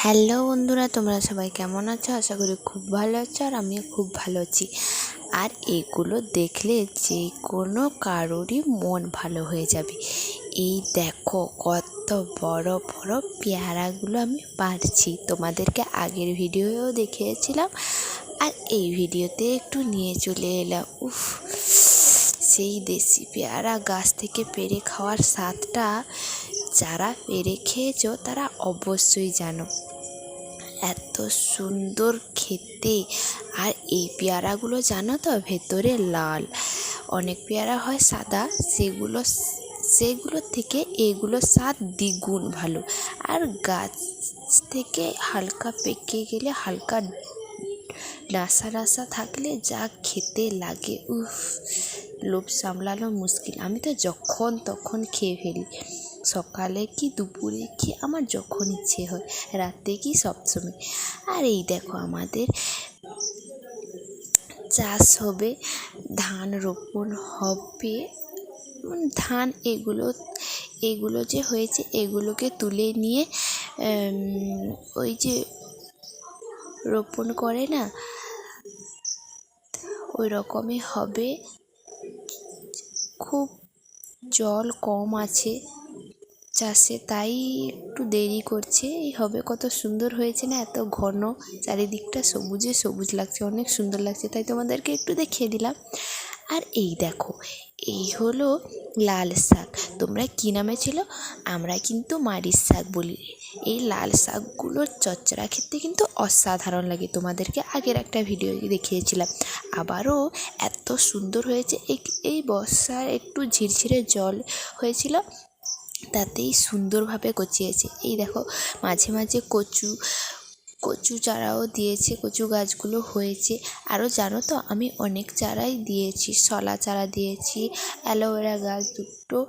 Hello বন্ধুরা, তোমরা সবাই কেমন আছো? আশা করি খুব ভালো আছো আর আমিও খুব ভালো আছি। আর এগুলো দেখলে যে কোনো কারোরই মন ভালো হয়ে যাবে। এই দেখো কত বড় বড় পেয়ারাগুলো আমি পারছি। তোমাদেরকে আগের ভিডিওও দেখিয়েছিলাম আর এই ভিডিওতে একটু নিয়ে চলে এলাম। উফ, সেই দেশি পেয়ারা গাছ থেকে পেরে খাওয়ার স্বাদটা যারা পেরে খেয়েছো, তারা অবশ্যই জানো। এত সুন্দর খেতে। আর এই পেয়ারাগুলো জানো তো, ভেতরে লাল। অনেক পেয়ারা হয় সাদা, সেগুলো সেগুলোর থেকে এগুলো স্বাদ দ্বিগুণ ভালো। আর গাছ থেকে হালকা পেকে গেলে হালকা নাসা ডাসা থাকলে যা খেতে লাগে, উফ, লোভ সামলানো মুশকিল। আমি তো যখন তখন খেয়ে ফেলি। সকালে কি দুপুরে কি আমার যখন ইচ্ছে হয় রাতে কি সবসময় আর এই দেখো আমাদের চাষ হবে, ধান রোপণ হবে। ধান এগুলো এগুলো যে হয়েছে এগুলোকে তুলে নিয়ে ওই যে রোপণ করে না, ওই রকমই হবে। খুব জল কম আছে। চাষে তাই একটু দেরি করছে। এই হবে কত সুন্দর হয়েছে না, এত ঘন চারিদিকটা সবুজে সবুজ লাগছে, অনেক সুন্দর লাগছে, তাই তোমাদেরকে একটু দেখিয়ে দিলাম। আর এই দেখো, এই হলো লাল শাক। তোমরা কী নামে ছিল? আমরা কিন্তু মারিচ শাক বলি। এই লাল শাকগুলোর চচ্চড়া খেতে কিন্তু অসাধারণ লাগে। তোমাদেরকে আগের একটা ভিডিও দেখিয়েছিলাম। আবারও এত সুন্দর হয়েছে, এই বর্ষার একটু ঝিরঝিরে জল হয়েছিল তাতেই সুন্দরভাবে গচিয়েছে এই দেখো, মাঝে মাঝে কচু কচু চারাও দিয়েছে, কচু গাছগুলো হয়েছে। আরও জানো তো, আমি অনেক চারাই দিয়েছি, শলা চারা দিয়েছি, অ্যালোভেরা গাছ দুটো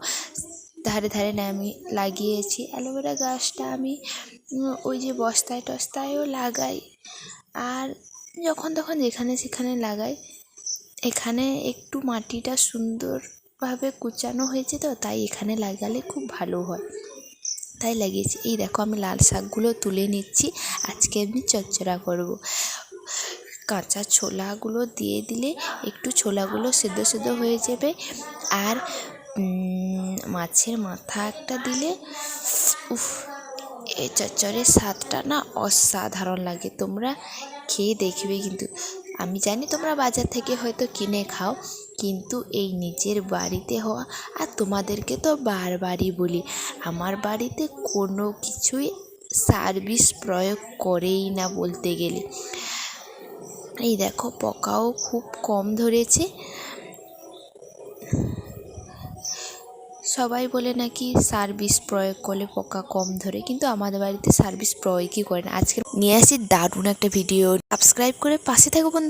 ধারে ধারে আমি লাগিয়েছি। অ্যালোভেরা গাছটা আমি ওই যে বস্তায় টস্তায়ও লাগাই। আর যখন তখন যেখানে সেখানে লাগাই। এখানে একটু মাটিটা সুন্দর ভাবে কুচানো হয়েছে তো, তাই এখানে লাগালে খুব ভালো হয়। তাই লাগিয়েছি। এই দেখো আমি লাল শাকগুলো তুলে নিচ্ছি। আজকে আমি চচ্চড়া করব। কাঁচা ছোলাগুলো দিয়ে দিলে একটু ছোলাগুলো সেদ্ধ সেদ্ধ হয়ে যাবে। আর মাছের মাথা একটা দিলে, উফ, এই চচ্চড়ের স্বাদটা না অসাধারণ লাগে। তোমরা খেয়ে দেখবে কিন্তু। আমি জানি তোমরা বাজার থেকে হয়তো কিনে খাও। কিন্তু এই নিজের বাড়িতে হওয়া আর তোমাদেরকে তো বারবারই বলি, আমার বাড়িতে কোনো কিছুই সার্ভিস প্রয়োগ করেই না বলতে গেলে। এই দেখো, পকাও খুব কম ধরেছে। সবাই বলে নাকি সার্ভিস প্রয়োগ করলে পোকা কম ধরে, কিন্তু আমাদের বাড়িতে সার্ভিস প্রয়োগই করে না। আজকে নিয়ে আসি দারুণ একটা ভিডিও সাবস্ক্রাইব করে পাশে থাকো বন্ধু।